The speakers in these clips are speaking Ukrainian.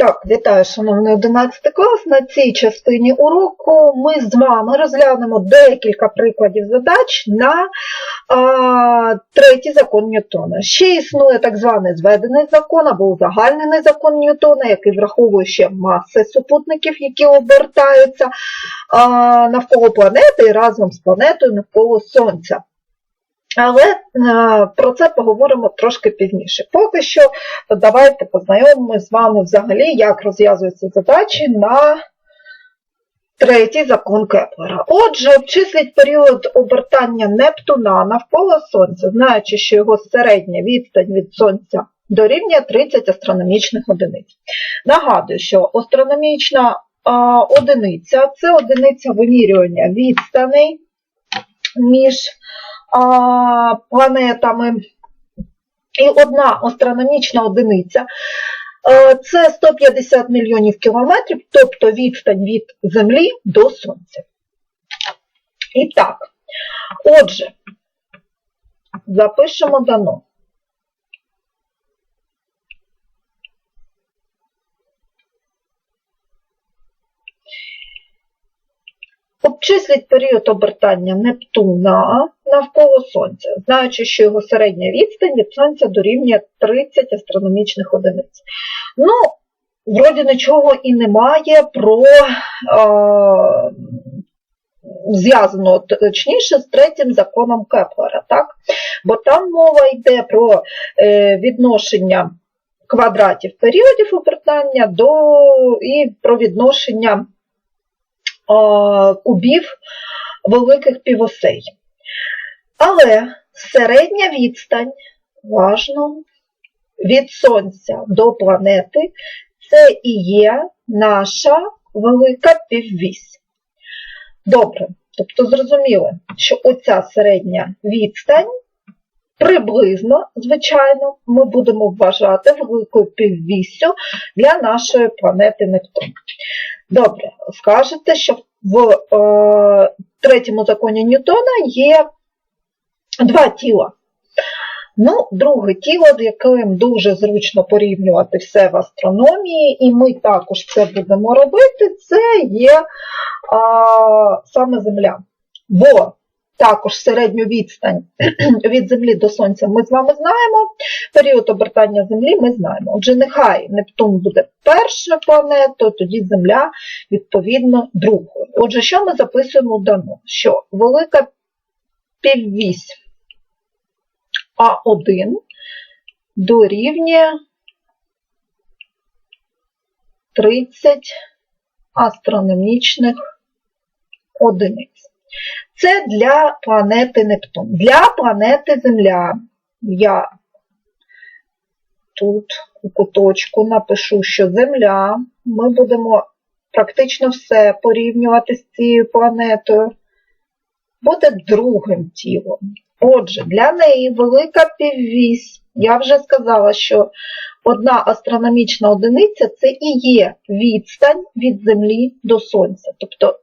Так, вітаю, шановний 11 клас. На цій частині уроку ми з вами розглянемо декілька прикладів задач на а, третій закон Ньютона. Ще існує так званий зведений закон або узагальнений закон Ньютона, який враховує ще маси супутників, які обертаються а, навколо планети і разом з планетою навколо Сонця. Але е, про це поговоримо трошки пізніше. Поки що давайте познайомимося з вами взагалі, як розв'язуються задачі на третій закон Кеплера. Отже, обчисліть період обертання Нептуна навколо Сонця, знаючи, що його середня відстань від Сонця дорівнює 30 астрономічних одиниць. Нагадую, що астрономічна одиниця це одиниця вимірювання відстаней між а, планетами. І одна астрономічна одиниця е, це 150 мільйонів кілометрів, тобто відстань від Землі до Сонця. І так, отже, запишемо дано. Обчисліть період обертання Нептуна навколо Сонця, знаючи, що його середня відстань від Сонця дорівнює 30 астрономічних одиниць. Ну, вроді нічого і немає про е, зв'язано точніше з третім законом Кеплера, так? бо там мова йде про е, відношення квадратів періодів обертання до і про відношення кубів великих півосей. Але середня відстань, важно, від Сонця до планети це і є наша велика піввісь. Добре, тобто зрозуміло, що оця середня відстань приблизно, звичайно, ми будемо вважати великою піввіссю для нашої планети Нептун. Добре, скажете, що в е, третьому законі Ньютона є два тіла. Ну, друге тіло, з яким дуже зручно порівнювати все в астрономії, і ми також це будемо робити, це є а, саме Земля. Бо також середню відстань від Землі до Сонця ми з вами знаємо. Період обертання Землі ми знаємо. Отже, нехай Нептун буде першою планетою, тоді Земля, відповідно, другою. Отже, що ми записуємо дано? Що велика піввісь А1 дорівнює 30 астрономічних одиниць. Це для планети Нептун. Для планети Земля я тут у куточку напишу, що Земля, ми будемо практично все порівнювати з цією планетою, буде другим тілом. Отже, для неї велика піввісь. Я вже сказала, що одна астрономічна одиниця це і є відстань від Землі до Сонця. Тобто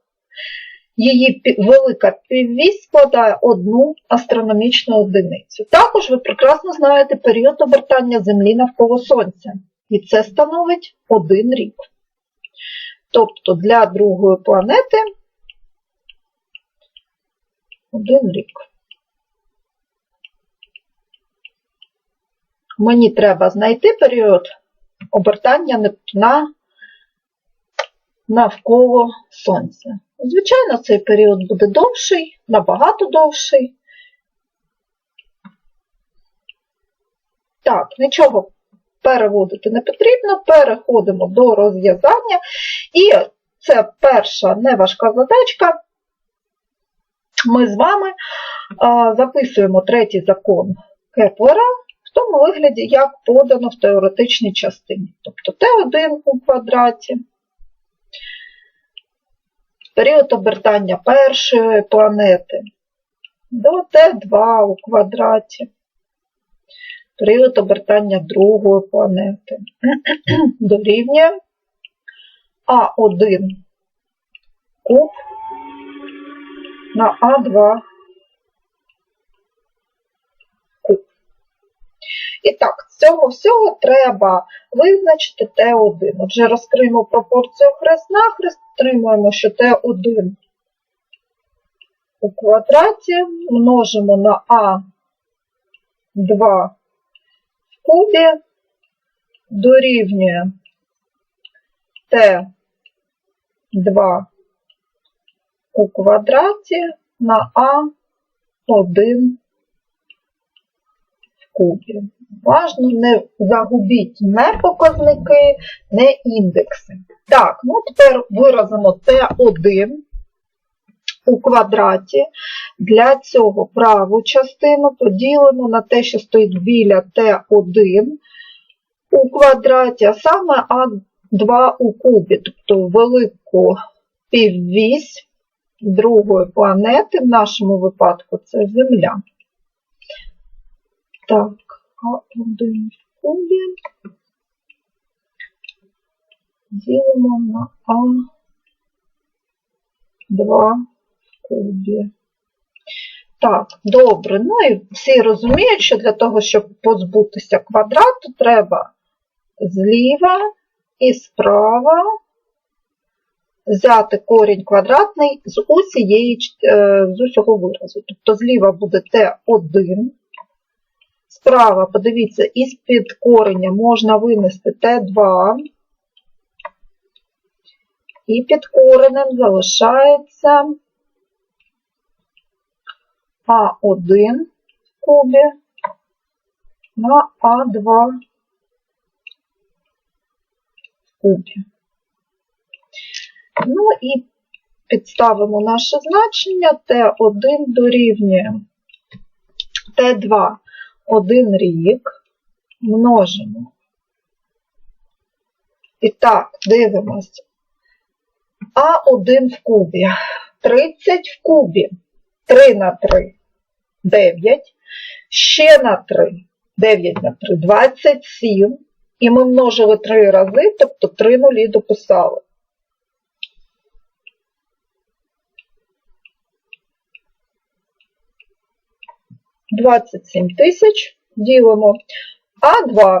Її велика піввісь складає одну астрономічну одиницю. Також ви прекрасно знаєте період обертання Землі навколо Сонця. І це становить один рік. Тобто для другої планети один рік. Мені треба знайти період обертання Нептуна навколо Сонця. Звичайно, цей період буде довший, набагато довший. Так, нічого переводити не потрібно, переходимо до розв'язання. І це перша неважка задачка. Ми з вами записуємо третій закон Кеплера в тому вигляді, як подано в теоретичній частині. Тобто Т1 у квадраті період обертання першої планети. До Т2 у квадраті, період обертання другої планети. Дорівнює А1 куб на А2 куб. І так, з цього всього треба визначити Т1. Отже, розкриємо пропорцію хрест-нахрест, отримуємо, що Т1 у квадраті множимо на А2 в кубі дорівнює Т2 у квадраті на А1 в кубі. Важно не загубіть не показники, не індекси. Так, ну тепер виразимо Т1 у квадраті. Для цього праву частину поділимо на те, що стоїть біля Т1 у квадраті, а саме А2 у кубі, тобто велику піввісь другої планети, в нашому випадку це Земля. Так, А1 в кубі ділимо на А2 в кубі. Так, добре. Ну і всі розуміють, що для того, щоб позбутися квадрату, треба зліва і справа взяти корінь квадратний з усієї, е, з усього виразу. Тобто зліва буде Т1, справа, подивіться, із під кореня можна винести Т2, і під коренем залишається А1 в кубі на А2 в кубі. Ну і підставимо наше значення. Т1 дорівнює Т2 один рік множимо. І так, дивимося. А1 в кубі. 30 в кубі. 3 на 3 9. Ще на 3. 9 на 3 27. І ми множили 3 рази, тобто 3 нулі дописали. Двадцять сім тисяч ділимо А2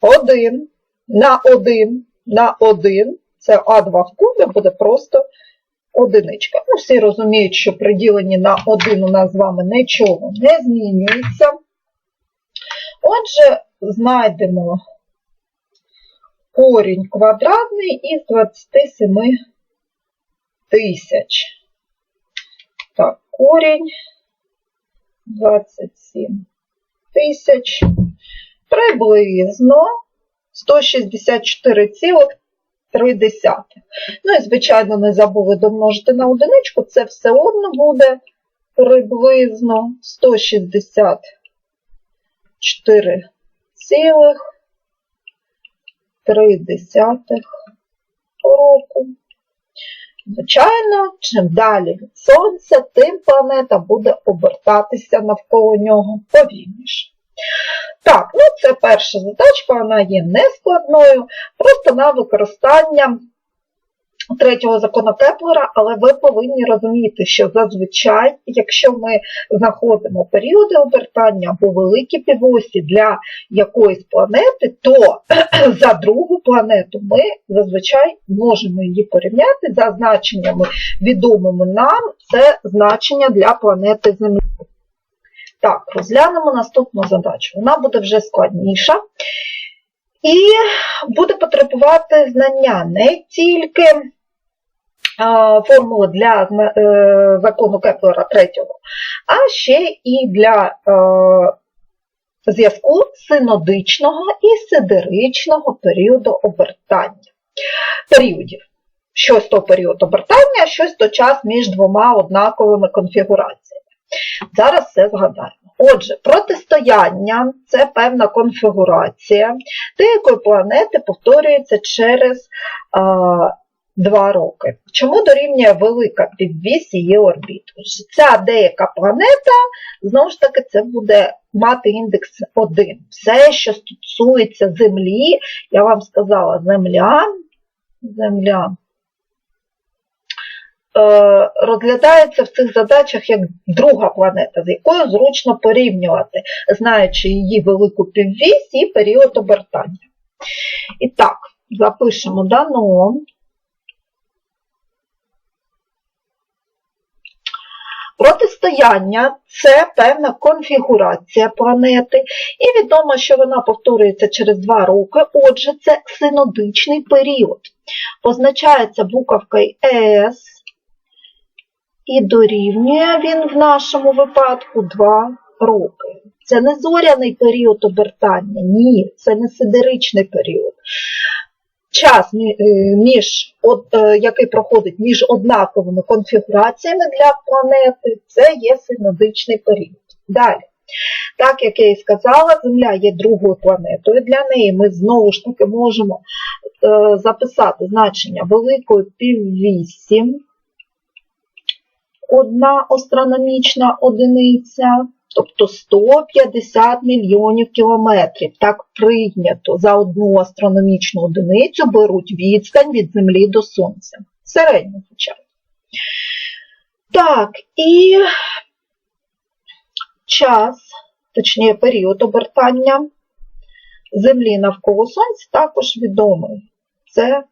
1 на 1 на 1, це А2 в кубі буде просто одиничка. Ну, всі розуміють, що при діленні на 1 у нас з вами нічого не змінюється. Отже, знайдемо корінь квадратний із 27 тисяч. Так, корінь 27 тисяч приблизно 164,3. Ну і, звичайно, не забули домножити на одиничку, це все одно буде приблизно 164,3 року. Звичайно, чим далі від Сонця, тим планета буде обертатися навколо нього повільніше. Так, ну це перша задачка, вона є нескладною, просто на використання третього закону Кеплера, але ви повинні розуміти, що зазвичай, якщо ми знаходимо періоди обертання або великі півосі для якоїсь планети, то за другу планету ми зазвичай можемо її порівняти за значеннями відомими нам, це значення для планети Землі. Так, розглянемо наступну задачу. Вона буде вже складніша. І буде потребувати знання не тільки формули для е, закону Кеплера третього, а ще і для е, зв'язку синодичного і сидеричного періоду обертання. Періодів. Щось то період обертання, щось то час між двома однаковими конфігураціями. Зараз все згадаємо. Отже, протистояння це певна конфігурація, деякої планети повторюється через а, два роки. Чому дорівнює велика піввісь її орбіт? Ця деяка планета, знову ж таки, це буде мати індекс 1. Все, що стосується Землі, я вам сказала, Земля, Земля розглядається в цих задачах як друга планета, з якою зручно порівнювати, знаючи її велику піввісь і період обертання. І так, запишемо дано. Протистояння це певна конфігурація планети, і відомо, що вона повторюється через два роки, отже, це синодичний період. Позначається буковкою ЕС, і дорівнює він в нашому випадку 2 роки. Це не зоряний період обертання, ні, це не сидеричний період. Час, е, між, е, який проходить між однаковими конфігураціями для планети, це є синодичний період. Далі. Так як я і сказала, Земля є другою планетою. Для неї ми знову ж таки можемо е, записати значення великої піввісі, одна астрономічна одиниця, тобто 150 мільйонів кілометрів. Так прийнято за одну астрономічну одиницю беруть відстань від Землі до Сонця. Середньо б. Так, і час, точніше період обертання Землі навколо Сонця також відомий. Це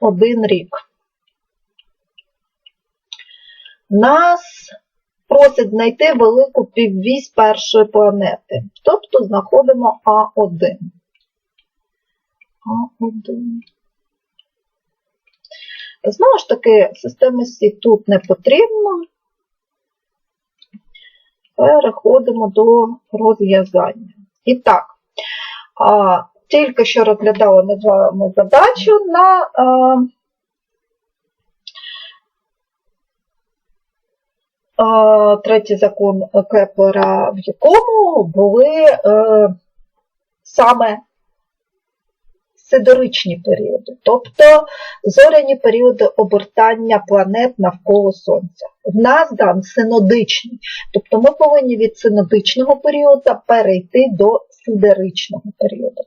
один рік. Нас просить знайти велику піввісь першої планети. Тобто знаходимо А1. А1. Знову ж таки, системи Сі тут не потрібно. Переходимо до розв'язання. І так, тільки що розглядали ми з вами задачу на а, а, третій закон Кеплера, в якому були е, саме сидеричні періоди, тобто зоряні періоди обертання планет навколо Сонця. В нас дан синодичний, тобто ми повинні від синодичного періоду перейти до сидеричного періоду.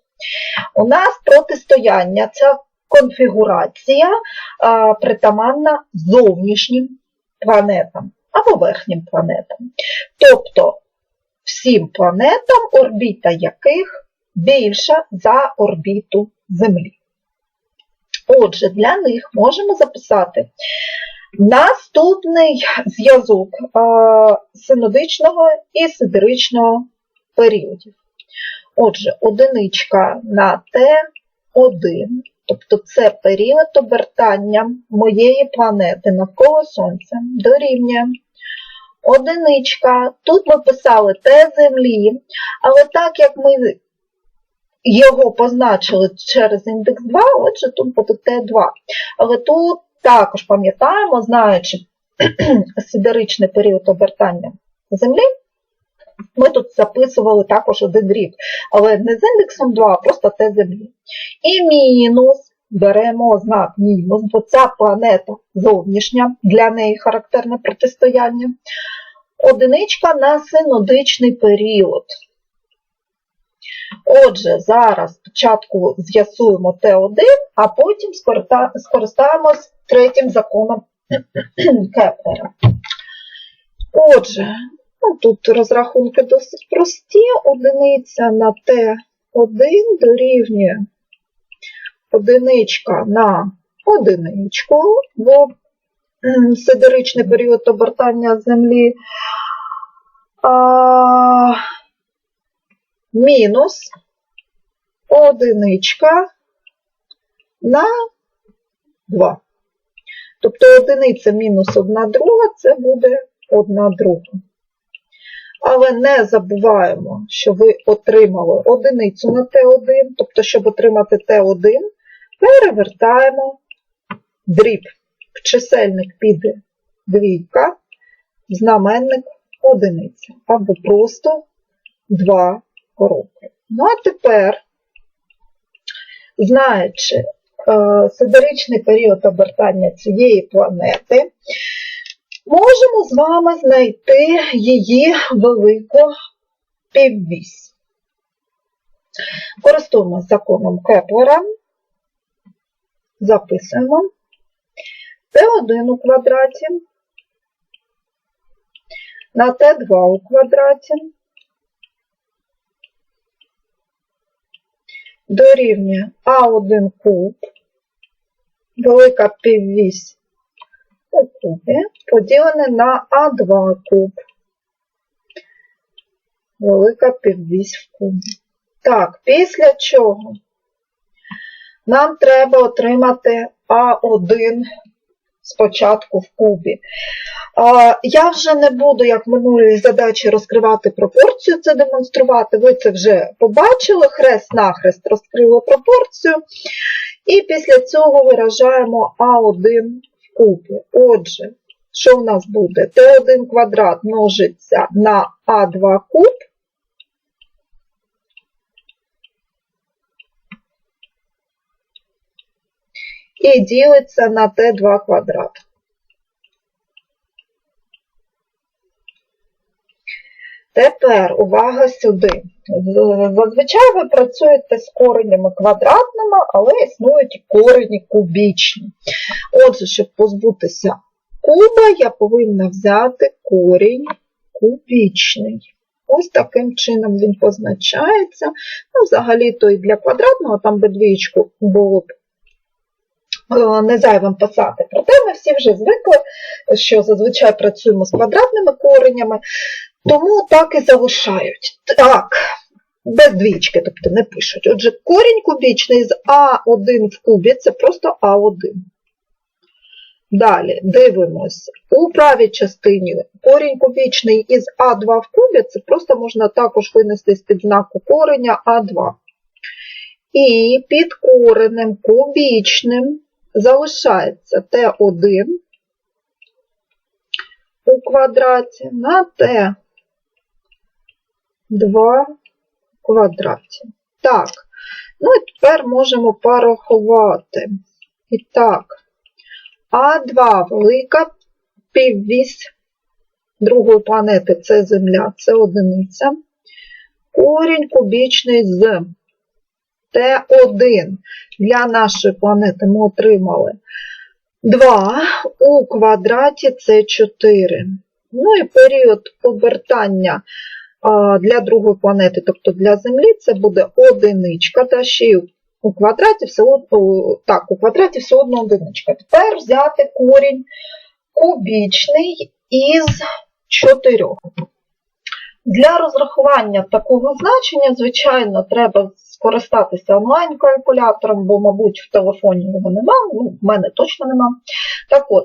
У нас протистояння, ця конфігурація притаманна зовнішнім планетам або верхнім планетам. Тобто всім планетам, орбіта яких більша за орбіту Землі. Отже, для них можемо записати наступний зв'язок синодичного і сидеричного періодів. Отже, одиничка на Т1, тобто це період обертання моєї планети навколо Сонця, дорівнює одиничка. Тут ми писали Т Землі, але так як ми його позначили через індекс 2, отже, тут буде Т2. Але тут також пам'ятаємо, знаючи сидеричний період обертання Землі, ми тут записували також один рік, але не з індексом 2, а просто Т Землі. І мінус, беремо знак мінус, бо ця планета зовнішня, для неї характерне протистояння. Одиничка на синодичний період. Отже, зараз спочатку з'ясуємо Т1, а потім скористаємось третім законом Кеплера. Отже, ну, тут розрахунки досить прості. Одиниця на Т1 дорівнює одиничка на одиничку, бо сидеричний період обертання Землі. А, мінус одиничка на 2. Тобто одиниця мінус 1 друга це буде 1 друга. Але не забуваємо, що ви отримали одиницю на Т1, тобто, щоб отримати Т1, перевертаємо дріб. В чисельник піде двійка, знаменник одиниця, або просто 2 роки. Ну, а тепер, знаючи е, сидеричний період обертання цієї планети, можемо з вами знайти її велику піввісь. Користуємося законом Кеплера, записуємо. Т1 у квадраті на Т2 у квадраті дорівнює А1 куб, велика піввісь у кубі, поділене на А2 куб, велика піввісь в кубі. Так, після чого нам треба отримати А1 спочатку в кубі. Я вже не буду, як в минулій задачі, розкривати пропорцію, це демонструвати. Ви це вже побачили, хрест-нахрест розкрило пропорцію. І після цього виражаємо А1 в кубі. Отже, що в нас буде? Т1 квадрат множиться на А2 куб. І ділиться на Т2 квадрат. Тепер увага сюди. Зазвичай ви працюєте з коренями квадратними, але існують і корені кубічні. Отже, щоб позбутися куба, я повинна взяти корінь кубічний. Ось таким чином він позначається. Ну, Взагалі-то і для квадратного, там би двічку було б е, не зайвим писати. Проте ми всі вже звикли, що зазвичай працюємо з квадратними коренями. Тому так і залишають. Так, без двічки, тобто не пишуть. Отже, корінь кубічний з А1 в кубі це просто А1. Далі дивимося. У правій частині корінь кубічний із А2 в кубі це просто можна також винести з-під знаку кореня А2. І під коренем кубічним залишається Т1 у квадраті на Т. 2 в квадраті. Так, ну і тепер можемо порахувати. І так, А2 велика піввісь другої планети це Земля, це одиниця. Корінь кубічний з Т1 для нашої планети ми отримали 2 у квадраті це 4. Ну і період обертання для другої планети, тобто для Землі, це буде одиничка, та ще й у квадраті все одно, так, у квадраті все одно одиничка. Тепер взяти корінь кубічний із 4. Для розрахування такого значення, звичайно, треба скористатися онлайн-калькулятором, бо, мабуть, в телефоні його нема, ну, в мене точно нема. Так от,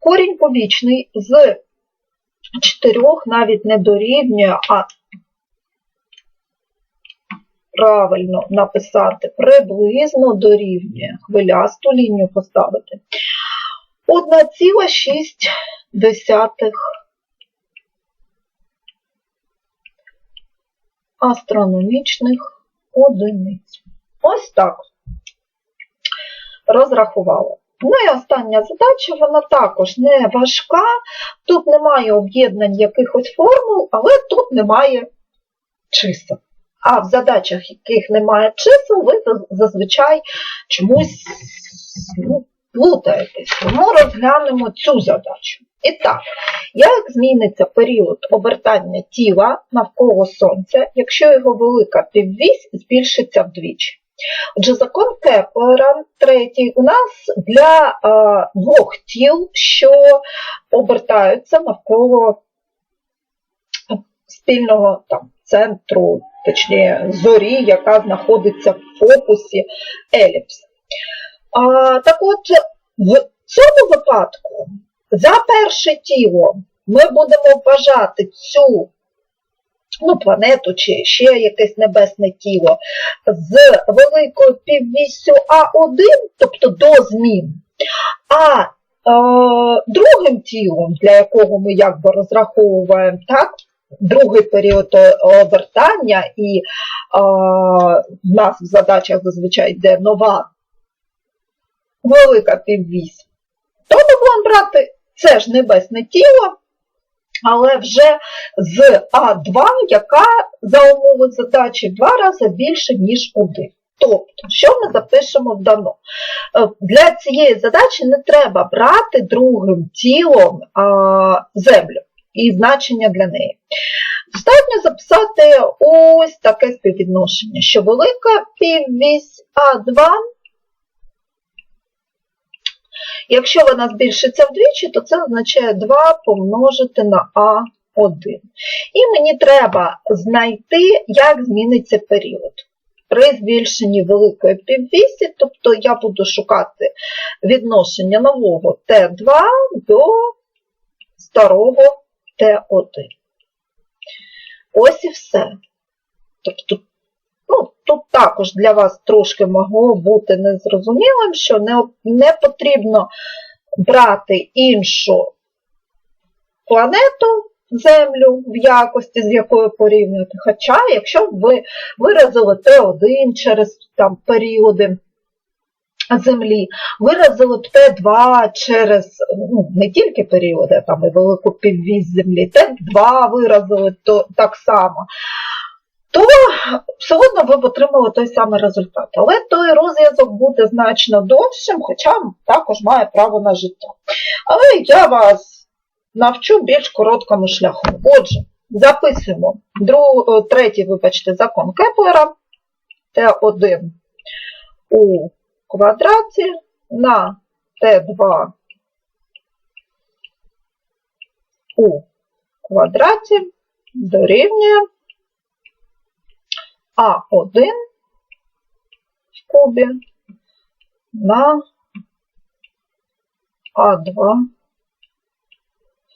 корінь кубічний з чотирьох навіть не дорівнює, а правильно написати приблизно дорівнює, хвилясту лінію поставити. 1,6 астрономічних одиниць. Ось так розрахували. Ну і остання задача, вона також не важка, тут немає об'єднань якихось формул, але тут немає чисел. А в задачах, яких немає чисел, ви зазвичай чомусь ну, плутаєтесь. Тому розглянемо цю задачу. І так, як зміниться період обертання тіла навколо Сонця, якщо його велика піввісь збільшиться вдвічі? Отже, закон Кеплера, третій, у нас для а, двох тіл, що обертаються навколо спільного там, центру, точніше зорі, яка знаходиться в фокусі еліпс. А, Так от, в цьому випадку за перше тіло ми будемо вважати цю ну, планету чи ще якесь небесне тіло з великою піввіссю А1, тобто до змін. А е, другим тілом, для якого ми якби розраховуємо так, другий період обертання, і е, в нас в задачах зазвичай йде нова велика піввісь, то ми будемо брати це ж небесне тіло але вже з А2, яка за умови задачі два рази більше, ніж 1. Тобто, що ми запишемо в дано? Е, Для цієї задачі не треба брати другим тілом а, землю і значення для неї. Достатньо записати ось таке співвідношення, що велика піввісь А2, якщо вона збільшиться вдвічі, то це означає 2 помножити на А1. І мені треба знайти, як зміниться період. При збільшенні великої піввісі, тобто я буду шукати відношення нового Т2 до старого Т1. Ось і все. Тобто, ну, тут також для вас трошки могло бути незрозумілим, що не, не потрібно брати іншу планету, Землю в якості, з якою порівнювати. Хоча, якщо ви виразили Т1 через там, періоди Землі, виразили Т2 через ну, не тільки періоди, там і велику піввісь Землі, Т2 виразили то, так само, то все одно ви б отримали той самий результат. Але той розв'язок буде значно довшим, хоча також має право на життя. Але я вас навчу більш короткому шляху. Отже, записуємо друг, третій, вибачте, закон Кеплера Т1 у квадраті на Т2 у квадраті дорівнює А1 в кубі на А2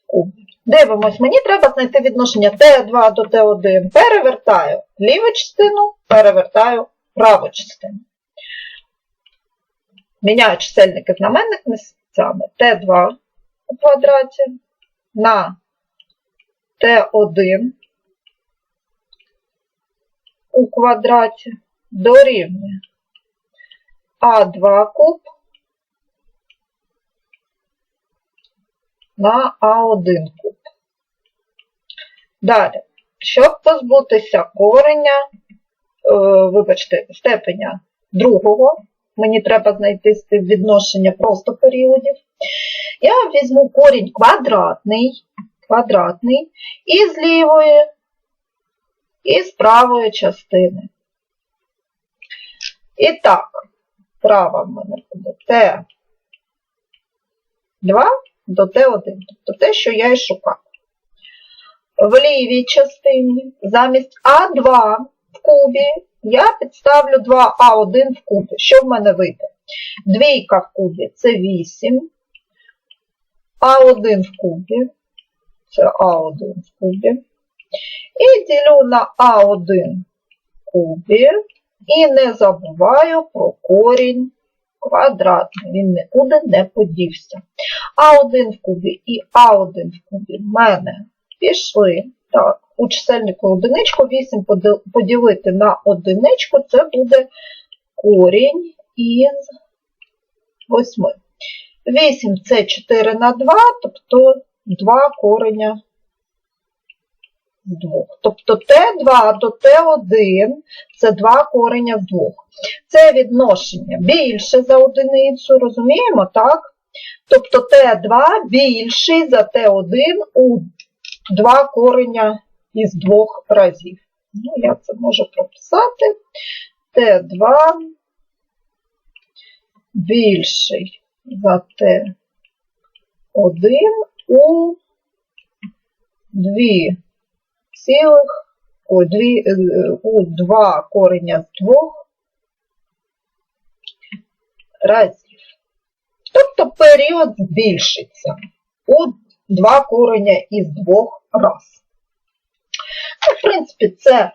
куб. Дивимось, мені треба знайти відношення Т2 до Т1. Перевертаю ліву частину, перевертаю праву частину. Міняю чисельники знаменник місцями Т2 у квадраті на Т1 у квадраті дорівнює А2 куб на А1 куб. Далі, щоб позбутися кореня, е, вибачте, степеня другого, мені треба знайти співвідношення просто періодів. Я візьму корінь квадратний, квадратний і з лівої, і з правої частини. І так, права в мене буде Т2 до Т1, тобто те, що я і шукав. В лівій частині замість А2 в кубі я підставлю 2А1 в кубі. Що в мене вийде? Двійка в кубі це 8, А1 в кубі, це А1 в кубі. І ділю на А1 в кубі. І не забуваю про корінь квадратний, він нікуди не подівся. А1 в кубі і А1 в кубі в мене пішли. Так, у чисельнику одиничку, 8 поділити на одиничку, це буде корінь із 8. 8 це 4 на 2, тобто 2 кореня 2. Тобто Т2 до Т1 це 2 кореня з 2. Це відношення більше за одиницю, розуміємо, так? Тобто Т2 більший за Т1 у 2 кореня із двох разів. Ну, я це можу прописати. Т2 більший за Т1 у 2 цілих, у 2, у 2 кореня з 2 разів. Тобто період збільшиться у 2 кореня із 2 раз. Ну, в принципі, це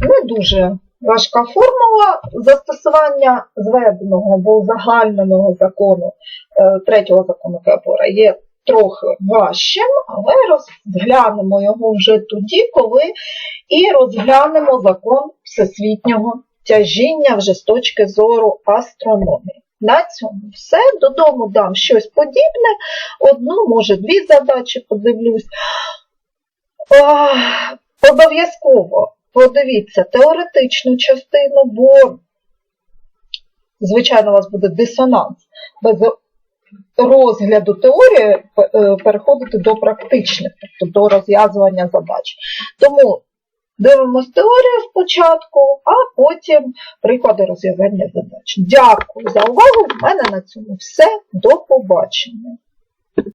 не дуже важка формула застосування зведеного або загальненого закону е, третього закону Кеплера є трохи важчим, але розглянемо його вже тоді, коли і розглянемо закон всесвітнього тяжіння вже з точки зору астрономії. На цьому все. Додому дам щось подібне. Одну, може, дві задачі подивлюсь. Обов'язково подивіться теоретичну частину, бо звичайно, у вас буде дисонанс. Без розгляду теорії е, переходити до практичних, тобто до розв'язування задач. Тому дивимося теорію спочатку, а потім приклади розв'язання задач. Дякую за увагу. У мене на цьому все. До побачення.